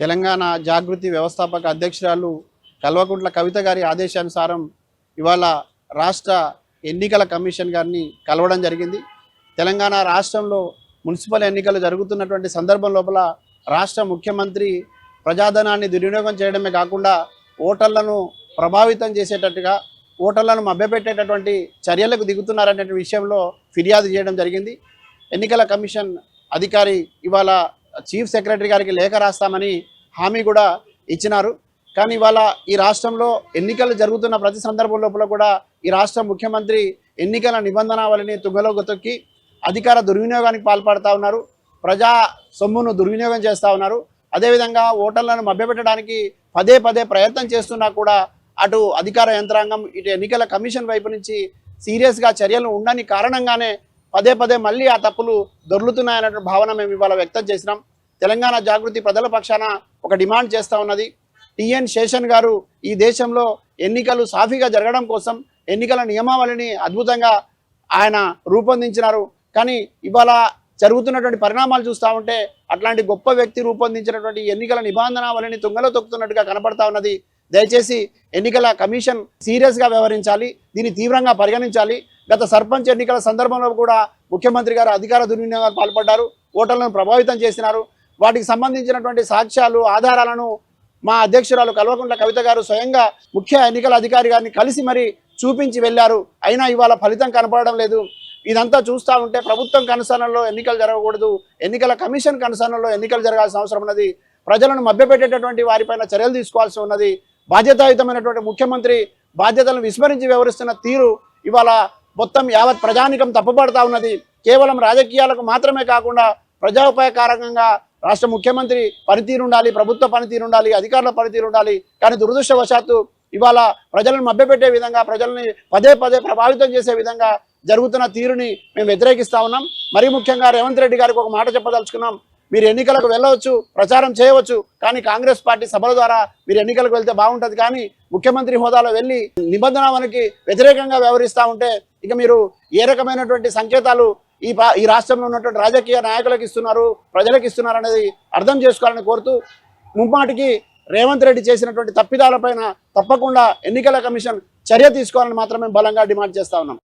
తెలంగాణ జాగృతి వ్యవస్థాపక అధ్యక్షురాలు కల్వకుంట్ల కవిత గారి ఆదేశానుసారం ఇవాళ రాష్ట్ర ఎన్నికల కమిషన్ గారిని కలవడం జరిగింది. తెలంగాణ రాష్ట్రంలో మున్సిపల్ ఎన్నికలు జరుగుతున్నటువంటి సందర్భం లోపల రాష్ట్ర ముఖ్యమంత్రి ప్రజాధనాన్ని దుర్వినియోగం చేయడమే కాకుండా ఓటర్లను ప్రభావితం చేసేటట్టుగా ఓటర్లను మభ్యపెట్టేటటువంటి చర్యలకు దిగుతున్నారనే విషయంలో ఫిర్యాదు చేయడం జరిగింది. ఎన్నికల కమిషన్ అధికారి ఇవాళ చీఫ్ సెక్రటరీ గారికి లేఖ రాస్తామని హామీ కూడా ఇచ్చినారు. కానీ ఇవాళ ఈ రాష్ట్రంలో ఎన్నికలు జరుగుతున్న ప్రతి సందర్భం లోపల కూడా ఈ రాష్ట్ర ముఖ్యమంత్రి ఎన్నికల నిబంధనావళిని తుంగలోకి తొక్కి అధికార దుర్వినియోగానికి పాల్పడుతూ ఉన్నారు. ప్రజా సొమ్మును దుర్వినియోగం చేస్తూ ఉన్నారు. అదేవిధంగా ఓటర్లను మభ్యపెట్టడానికి పదే పదే ప్రయత్నం చేస్తున్నా కూడా అటు అధికార యంత్రాంగం ఇటు ఎన్నికల కమిషన్ వైపు నుంచి సీరియస్గా చర్యలు ఉండని కారణంగానే పదే పదే మళ్ళీ ఆ తప్పులు దొర్లుతున్నాయన్న భావన మేము ఇవాళ వ్యక్తం చేసినాం. తెలంగాణ జాగృతి ప్రజల పక్షాన ఒక డిమాండ్ చేస్తూ ఉన్నది. టిఎన్ శేషన్ గారు ఈ దేశంలో ఎన్నికలు సాఫీగా జరగడం కోసం ఎన్నికల నియమావళిని అద్భుతంగా ఆయన రూపొందించినారు. కానీ ఇవాళ జరుగుతున్నటువంటి పరిణామాలు చూస్తూ ఉంటే అట్లాంటి గొప్ప వ్యక్తి రూపొందించినటువంటి ఎన్నికల నిబంధనావళిని తుంగలో తొక్కుతున్నట్టుగా కనపడతా ఉన్నది. దయచేసి ఎన్నికల కమిషన్ సీరియస్గా వ్యవహరించాలి దీన్ని తీవ్రంగా పరిగణించాలి. గత సర్పంచ్ ఎన్నికల సందర్భంలో కూడా ముఖ్యమంత్రి గారు అధికార దుర్వినియోగానికి పాల్పడ్డారు ఓటర్లను ప్రభావితం చేసినారు. వాటికి సంబంధించినటువంటి సాక్ష్యాలు ఆధారాలను మా అధ్యక్షురాలు కల్వకుంట్ల కవిత గారు స్వయంగా ముఖ్య ఎన్నికల అధికారి గారిని కలిసి మరి చూపించి వెళ్ళారు. అయినా ఇవాళ ఫలితం కనపడడం లేదు. ఇదంతా చూస్తూ ఉంటే ప్రభుత్వం కనుసరణలో ఎన్నికలు జరగకూడదు. ఎన్నికల కమిషన్ కనుసరణలో ఎన్నికలు జరగాల్సిన అవసరం ఉన్నది. ప్రజలను మభ్యపెట్టేటటువంటి వారిపైన చర్యలు తీసుకోవాల్సి ఉన్నది. బాధ్యతాయుతమైనటువంటి ముఖ్యమంత్రి బాధ్యతలను విస్మరించి వ్యవహరిస్తున్న తీరు ఇవాళ మొత్తం యావత్ ప్రజానికం తప్పుపడతా ఉన్నది. కేవలం రాజకీయాలకు మాత్రమే కాకుండా ప్రజాపాయకారకంగా రాష్ట్ర ముఖ్యమంత్రి పనితీరు ఉండాలి ప్రభుత్వ పనితీరు ఉండాలి అధికారుల పనితీరు ఉండాలి కానీ దురదృష్టవశాత్తు ఇవాళ ప్రజలను మభ్యపెట్టే విధంగా ప్రజల్ని పదే పదే ప్రభావితం చేసే విధంగా జరుగుతున్న తీరుని మేము వ్యతిరేకిస్తా ఉన్నాం. మరీ ముఖ్యంగా రేవంత్ రెడ్డి గారికి ఒక మాట చెప్పదలుచుకున్నాం. మీరు ఎన్నికలకు వెళ్ళవచ్చు ప్రచారం చేయవచ్చు కానీ కాంగ్రెస్ పార్టీ సభల ద్వారా మీరు ఎన్నికలకు వెళ్తే బాగుంటుంది. కానీ ముఖ్యమంత్రి హోదాలో వెళ్ళి నిబంధన మనకి వ్యతిరేకంగా వ్యవహరిస్తూ ఉంటే ఇక మీరు ఏ రకమైనటువంటి సంకేతాలు ఈ ఈ రాష్ట్రంలో ఉన్నటువంటి రాజకీయ నాయకులకు ఇస్తున్నారు ప్రజలకు ఇస్తున్నారు అనేది అర్థం చేసుకోవాలని కోరుతూ ముమ్మాటికి రేవంత్ రెడ్డి చేసినటువంటి తప్పిదాలపైన తప్పకుండా ఎన్నికల కమిషన్ చర్య తీసుకోవాలని మాత్రమే బలంగా డిమాండ్ చేస్తా ఉన్నాం.